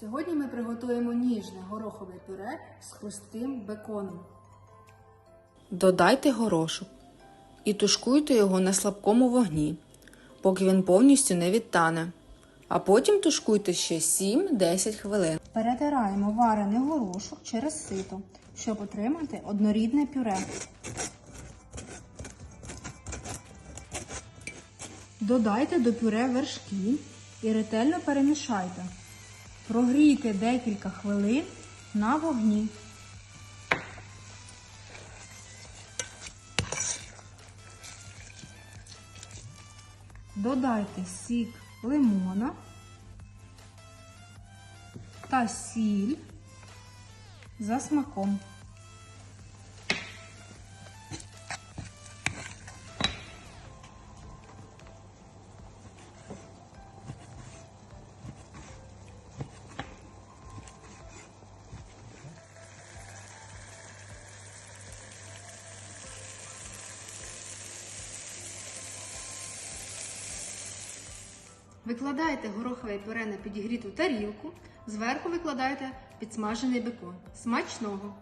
Сьогодні ми приготуємо ніжне горохове пюре з хрустким беконом. Додайте горошок і тушкуйте його на слабкому вогні, поки він повністю не відтане. А потім тушкуйте ще 7-10 хвилин. Перетираємо варений горошок через сито, щоб отримати однорідне пюре. Додайте до пюре вершки і ретельно перемішайте. Прогрійте декілька хвилин на вогні. Додайте сік лимона та сіль за смаком. Викладайте горохове пюре на підігріту тарілку, зверху викладаєте підсмажений бекон. Смачного!